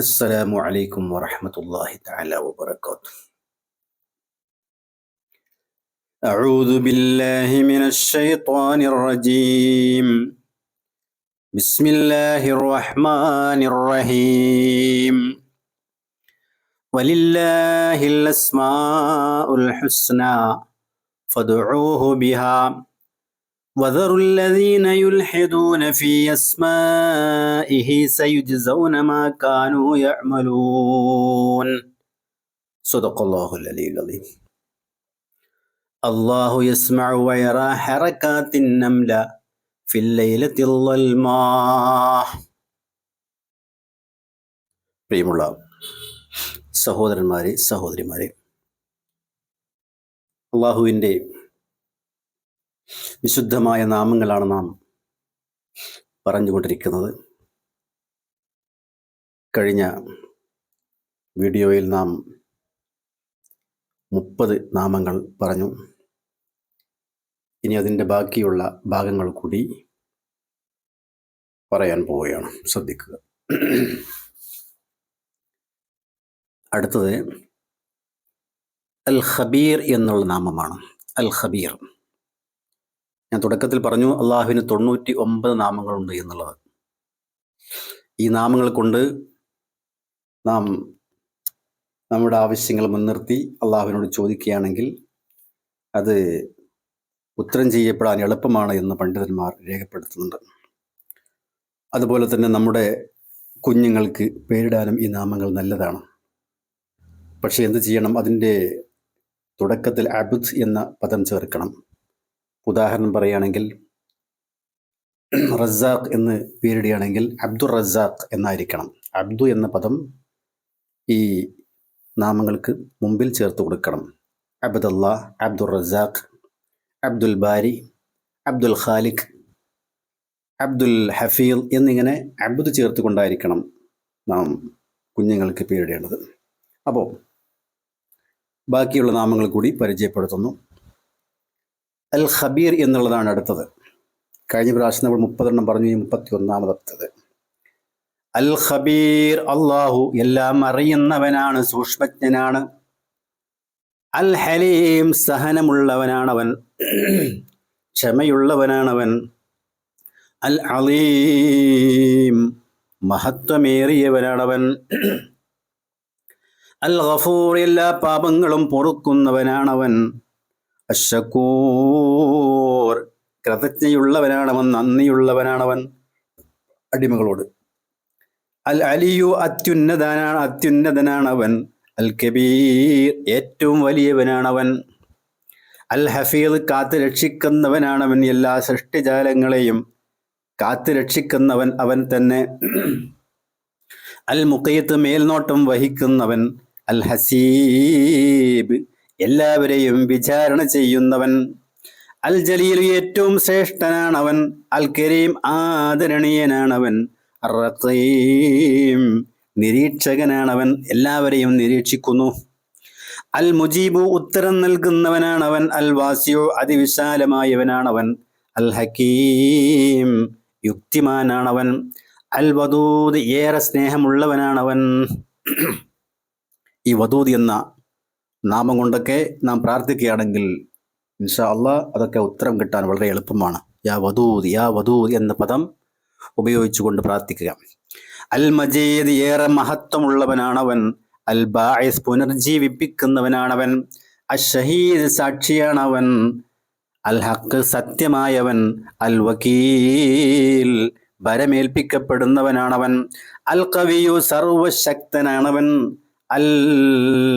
السلام عليكم ورحمة الله تعالى وبركاته. أعوذ بالله من الشيطان الرجيم. بسم الله الرحمن الرحيم. ولله الأسماء الحسنى فادعوه بها. وذروا الذين يلحدون في أسمائه سيجزون ما كانوا يعملون صدق الله العلي العظيم الله يسمع ويرى حركات النملة في الليلة الظلماء പ്രിയമുള്ള സഹോദരന്മാരെ സഹോദരിമാരെ അള്ളാഹുവിൻ്റെ വിശുദ്ധമായ നാമങ്ങളാണ് നാം പറഞ്ഞുകൊണ്ടിരിക്കുന്നത്. കഴിഞ്ഞ വീഡിയോയിൽ നാം മുപ്പത് നാമങ്ങൾ പറഞ്ഞു. ഇനി അതിന്റെ ബാക്കിയുള്ള ഭാഗങ്ങൾ കൂടി പറയാൻ പോവുകയാണ്. ശ്രദ്ധിക്കുക. അടുത്തത് അൽ ഖബീർ എന്നുള്ള നാമമാണ്. അൽ ഖബീർ ഞാൻ തുടക്കത്തിൽ പറഞ്ഞു അള്ളാഹുവിന് തൊണ്ണൂറ്റി ഒമ്പത് നാമങ്ങളുണ്ട് എന്നുള്ളത്. ഈ നാമങ്ങൾ കൊണ്ട് നാം നമ്മുടെ ആവശ്യങ്ങൾ മുൻനിർത്തി അള്ളാഹുവിനോട് ചോദിക്കുകയാണെങ്കിൽ അത് ഉത്തരം ചെയ്യപ്പെടാൻ എളുപ്പമാണ് എന്ന് പണ്ഡിതന്മാർ രേഖപ്പെടുത്തുന്നുണ്ട്. അതുപോലെ തന്നെ നമ്മുടെ കുഞ്ഞുങ്ങൾക്ക് പേരിടാനും ഈ നാമങ്ങൾ നല്ലതാണ്. പക്ഷേ എന്ത് ചെയ്യണം? അതിന്റെ തുടക്കത്തിൽ അബുദ് എന്ന പദം ചേർക്കണം. ഉദാഹരണം പറയുകയാണെങ്കിൽ റസാഖ് എന്ന് പേരിടുകയാണെങ്കിൽ അബ്ദുർ റസാഖ് എന്നായിരിക്കണം. അബ്ദു എന്ന പദം ഈ നാമങ്ങൾക്ക് മുമ്പിൽ ചേർത്ത് കൊടുക്കണം. അബ്ദുള്ള അബ്ദുർ റസാഖ് അബ്ദുൽ ബാരി അബ്ദുൽ ഖാലിഖ് അബ്ദുൽ ഹഫീൽ എന്നിങ്ങനെ അബ്ദു ചേർത്ത് കൊണ്ടായിരിക്കണം നാം കുഞ്ഞുങ്ങൾക്ക് പേരിടേണ്ടത്. അപ്പോൾ ബാക്കിയുള്ള നാമങ്ങൾ കൂടി പരിചയപ്പെടുത്തുന്നു. അൽ ഖബീർ എന്നുള്ളതാണ് അടുത്തത്. കഴിഞ്ഞ പ്രാവശ്യം നമ്മൾ മുപ്പതെണ്ണം പറഞ്ഞു ഈ മുപ്പത്തി ഒന്നാമതത്തത് അൽ ഖബീർ അള്ളാഹു എല്ലാം അറിയുന്നവനാണ് സൂക്ഷ്മജ്ഞനാണ്. അൽ ഹലീം സഹനമുള്ളവനാണവൻ ക്ഷമയുള്ളവനാണവൻ. അൽ അലീം മഹത്വമേറിയവനാണവൻ. അൽ ഗഫൂർ എല്ലാ പാപങ്ങളും പൊറുക്കുന്നവനാണവൻ. അഷക്കൂർ കൃതജ്ഞയുള്ളവനാണവൻ നന്ദിയുള്ളവനാണവൻ. അടിമകളോട്. അൽ അലിയു അത്യുന്നതനാണ് അത്യുന്നതനാണവൻ. അൽ കബീർ ഏറ്റവും വലിയവനാണവൻ. അൽ ഹഫീദ് കാത്തു രക്ഷിക്കുന്നവനാണവൻ എല്ലാ സൃഷ്ടിജാലങ്ങളെയും. കാത്തു രക്ഷിക്കുന്നവൻ അവൻ തന്നെ. അൽ മുഖയത്ത് മേൽനോട്ടം വഹിക്കുന്നവൻ അൽ ഹസീബ്. എല്ലാവരെയും വിചാരണ ചെയ്യുന്നവൻ. അൽ ജലീൽ ഏറ്റവും ശ്രേഷ്ഠനാണവൻ. അൽ കരീം ആദരണീയനാണവൻ നിരീക്ഷകനാണവൻ. എല്ലാവരെയും നിരീക്ഷിക്കുന്നു. അൽ മുജീബു ഉത്തരം നൽകുന്നവനാണവൻ. അൽ വാസിയോ അതിവിശാലമായവനാണവൻ. അൽ ഹക്കീം യുക്തിമാനാണവൻ. അൽ വദൂദ് ഏറെ സ്നേഹമുള്ളവനാണവൻ. ഈ വദൂദ് എന്ന നാമം കൊണ്ടൊക്കെ നാം പ്രാർത്ഥിക്കുകയാണെങ്കിൽ ഇൻഷാ അള്ളാ അതൊക്കെ ഉത്തരം കിട്ടാൻ വളരെ എളുപ്പമാണ്. യാ വധൂദ് യാ വധൂദ് എന്ന പദം ഉപയോഗിച്ചുകൊണ്ട് പ്രാർത്ഥിക്കുക. അൽ മജീദ് ഏറെ മഹത്വമുള്ളവനാണവൻ. അൽ ബായിസ് പുനർജീവിപ്പിക്കുന്നവനാണവൻ. ഷഹീദ് സാക്ഷിയാണവൻ. അൽ ഹക്ക് സത്യമായവൻ. അൽ വക്കീൽ ഭരമേൽപ്പിക്കപ്പെടുന്നവനാണവൻ. അൽ കവിയു സർവശക്തനാണവൻ. അൽ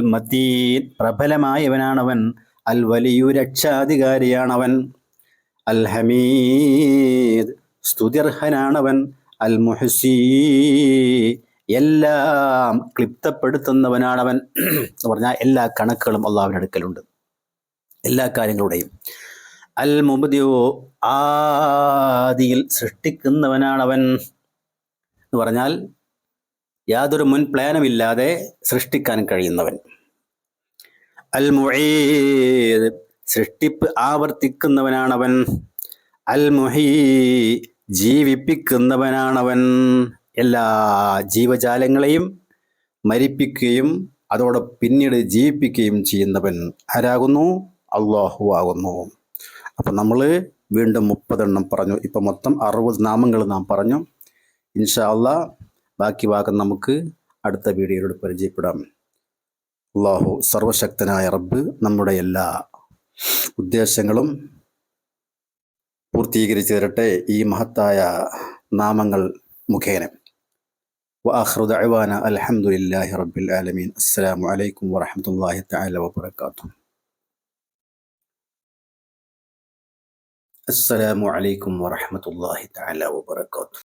മതീൻ പ്രബലമായവനാണവൻ. അൽ വലിയു രക്ഷാധികാരിയാണവൻ അൽ ഹമീദ് സ്തുതിർഹനാണവൻ അൽ മുഹസീ എല്ലാം ക്ലിപ്തപ്പെടുത്തുന്നവനാണവൻ. എന്ന് പറഞ്ഞാൽ എല്ലാ കണക്കുകളും അള്ളാഹുവിന്റെ അടുക്കലുണ്ട്. എല്ലാ കാര്യങ്ങളുടെയും. അൽ മുബദിയോ ആദിയിൽ സൃഷ്ടിക്കുന്നവനാണവൻ എന്ന് പറഞ്ഞാൽ യാതൊരു മുൻ പ്ലാനുമില്ലാതെ സൃഷ്ടിക്കാൻ കഴിയുന്നവൻ. അൽ മുഈദ് സൃഷ്ടിപ്പ് ആവർത്തിക്കുന്നവനാണവൻ. അൽ മുഹീ ജീവിപ്പിക്കുന്നവനാണവൻ. എല്ലാ ജീവജാലങ്ങളെയും മരിപ്പിക്കുകയും അതോടെ പിന്നീട് ജീവിപ്പിക്കുകയും ചെയ്യുന്നവൻ ആരാകുന്നു? അള്ളാഹു ആകുന്നു. അപ്പം നമ്മൾ വീണ്ടും മുപ്പതെണ്ണം പറഞ്ഞു. ഇപ്പം മൊത്തം അറുപത് നാമങ്ങൾ നാം പറഞ്ഞു. ഇൻഷാ അള്ളാ ബാക്കി ഭാഗം നമുക്ക് അടുത്ത വീഡിയോയിലൂടെ പരിചയപ്പെടാം. അള്ളാഹു സർവശക്തനായ റബ്ബ് നമ്മുടെ എല്ലാ ഉദ്ദേശങ്ങളും പൂർത്തീകരിച്ചു തരട്ടെ ഈ മഹത്തായ നാമങ്ങൾ മുഖേന. വാഹൃദ് അലഹമുല്ലാഹി റബ്ബിൽ ആലമീൻ. അസ്സാം വലൈക്കും വാഹമുല്ലാഹി തല വാത്തു അസ്സാം വലൈക്കും വാഹമുല്ലാഹി തല വാത്തു